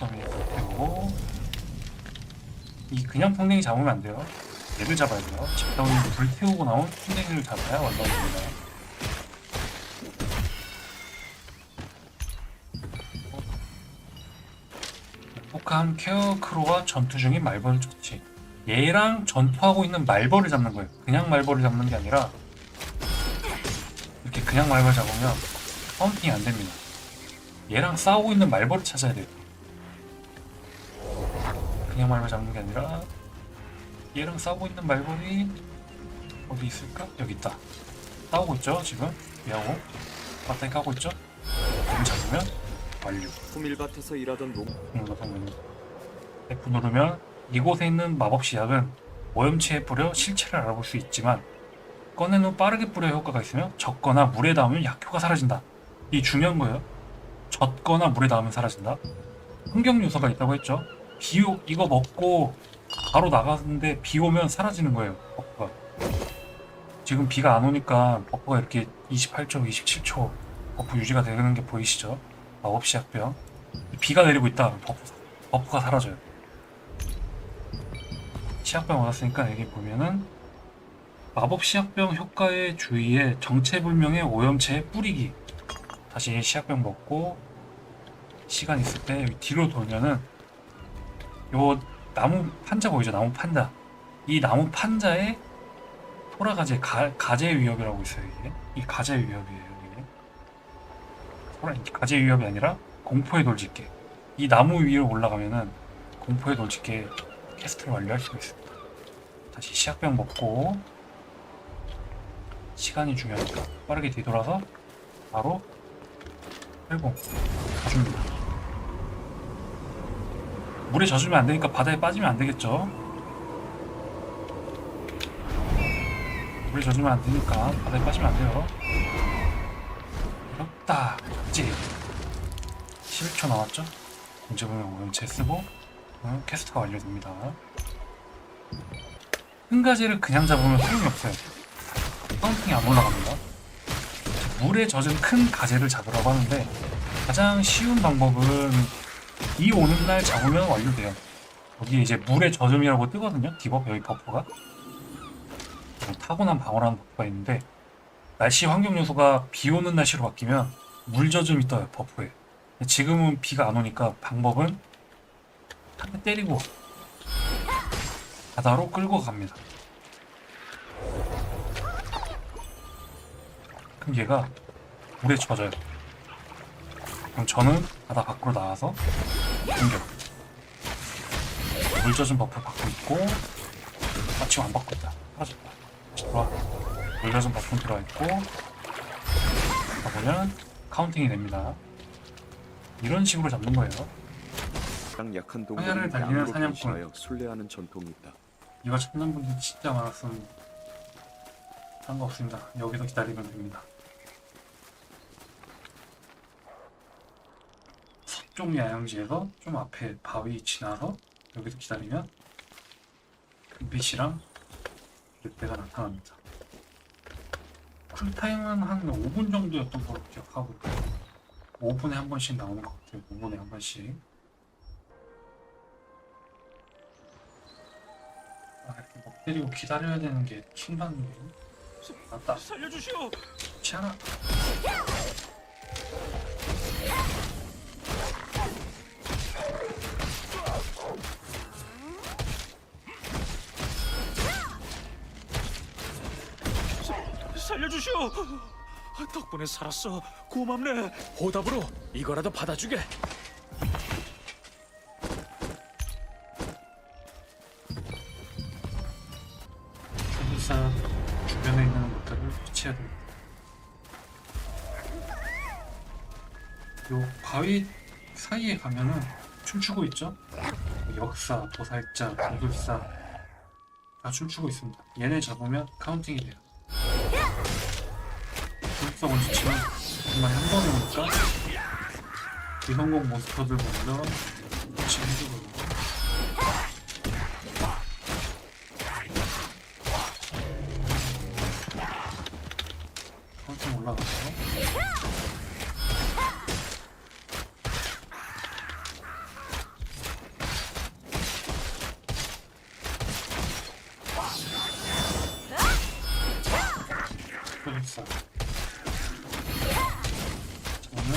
그다음에 되고 이 그냥 풍뎅이 잡으면 안 돼요. 얘를 잡아야 돼요. 집다운이 불 태우고 나온 풍뎅이를 잡아야 완성됩니다. 북한 케어 크로와 전투 중인 말벌 좋지. 얘랑 전투하고 있는 말벌을 잡는 거예요. 그냥 말벌을 잡는 게 아니라 이렇게 그냥 말벌 잡으면 카운팅이 안 됩니다. 얘랑 싸우고 있는 말벌을 찾아야 돼요. 그냥 말벌 잡는 게 아니라 얘랑 싸우고 있는 말벌이 어디 있을까? 여기 있다. 싸우고 있죠 지금 얘하고 바닥에 까고 있죠? 얘를 잡으면 완료. 후밀밭에서 일하던 농 이거 보면 F 누르면 이곳에 있는 마법 시약은 오염체에 뿌려 실체를 알아볼 수 있지만 꺼낸 후 빠르게 뿌려 효과가 있으며 젖거나 물에 닿으면 약효가 사라진다. 이 중요한 거예요. 젖거나 물에 닿으면 사라진다. 환경 요소가 있다고 했죠. 비 오, 이거 먹고 바로 나갔는데 비 오면 사라지는 거예요. 버프가. 지금 비가 안 오니까 버프가 이렇게 28초, 27초 버프 유지가 되는 게 보이시죠? 마법 시약병. 비가 내리고 있다. 버프, 버프가 사라져요. 시약병 얻었으니까 여기 보면은 마법 시약병 효과에 주의해 정체불명의 오염체에 뿌리기. 다시 시약병 먹고 시간 있을 때 뒤로 돌면은 요 나무 판자 보이죠? 나무 판자. 이 나무 판자에 토라가제 가, 가제 위협이라고 있어요. 이게 이 가제 위협이에요. 이게 토라 가제 위협이 아니라 공포의 돌직계. 이 나무 위로 올라가면은 공포의 돌직계 캐스트를 완료할 수가 있습니다. 다시 시약병 먹고 시간이 중요하니까 빠르게 뒤돌아서 바로 활공 가줍니다. 물에 젖으면 안 되니까 바다에 빠지면 안 되겠죠. 물에 젖으면 안 되니까 바다에 빠지면 안 돼요. 어렵다. 그치? 11초 남았죠? 이제 보면 오염체 쓰고 어, 캐스트가 완료됩니다. 흙가지를 그냥 잡으면 소용이 없어요. 카운팅이 안 올라갑니다. 물에 젖은 큰 가재를 잡으라고 하는데 가장 쉬운 방법은 비 오는 날 잡으면 완료돼요. 여기에 이제 물에 젖음이라고 뜨거든요. 디버프 여기 버프가 타고난 방어라는 버프가 있는데 날씨 환경 요소가 비 오는 날씨로 바뀌면 물 젖음이 떠요 버프에. 지금은 비가 안 오니까 방법은 한 대 때리고 바다로 끌고 갑니다. 그럼 얘가 물에 젖어요. 그럼 저는 바다 밖으로 나와서 공격. 물 젖은 버프 받고 있고 아 지금 안 받고 있다. 사라졌다. 다시 들어와. 물 젖은 버프 들어와 있고 보면 카운팅이 됩니다. 이런 식으로 잡는 거예요. 가장 약한 동물을 달리는 양으로 사냥꾼. 변신하여 순례하는 전통이 있다. 이거 찾는 분들 진짜 많았으면 상관없습니다. 여기서 기다리면 됩니다. 서쪽 야영지에서 좀 앞에 바위 지나서 여기서 기다리면 금빛이랑 늑대가 나타납니다. 쿨타임은 한 5분 정도였던 걸로 기억하고 있고요. 5분에 한 번씩 나오는 것 같아요. 5분에 한 번씩. 아, 이렇게 목 때리고 기다려야 되는 게 킹받는 게 맞다 살려주시오. 살 주시오. 덕분에 살았어. 고맙네. 보답으로 이거라도 받아주게. 일단 주변에 있는 것들을 해치해야 됩니다 요 바위 사이에 가면은 춤추고 있죠 역사, 도살자, 도술사 다 춤추고 있습니다 얘네 잡으면 카운팅이 돼요 복사 원치치만 정말 한 번에 먹자 비성공 몬스터들 먼저 같이 해주고 한층 올라갔어요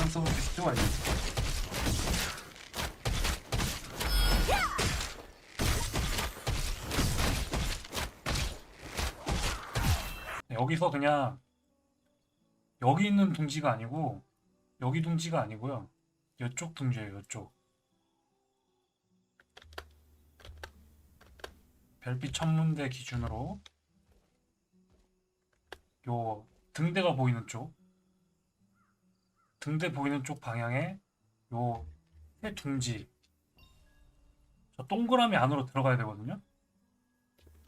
저는 서브 테스트 완료. 네, 여기서 그냥 여기 있는 둥지가 아니고 여기 둥지가 아니고요. 이쪽 둥지예요. 이쪽. 별빛 천문대 기준으로 요 등대가 보이는 쪽 등대 보이는 쪽 방향에 요 새 둥지. 저 동그라미 안으로 들어가야 되거든요.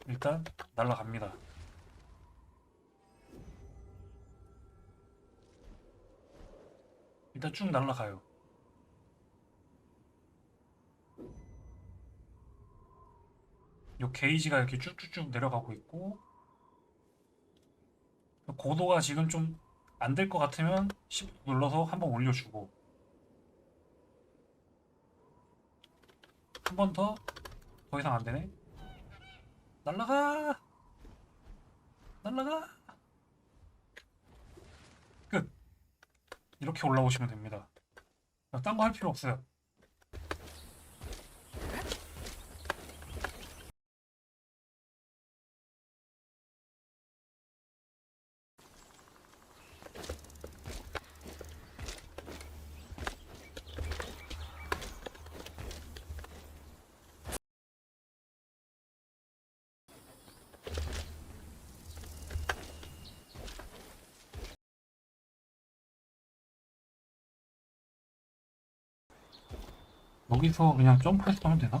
일단 날라갑니다. 일단 쭉 날라가요. 요 게이지가 이렇게 쭉쭉쭉 내려가고 있고 고도가 지금 좀 안 될 것 같으면 10 눌러서 한번 올려주고. 한 번 더? 더 이상 안 되네? 날라가! 날라가! 끝! 이렇게 올라오시면 됩니다. 딴 거 할 필요 없어요 여기서 그냥 점프해서 하면 되나?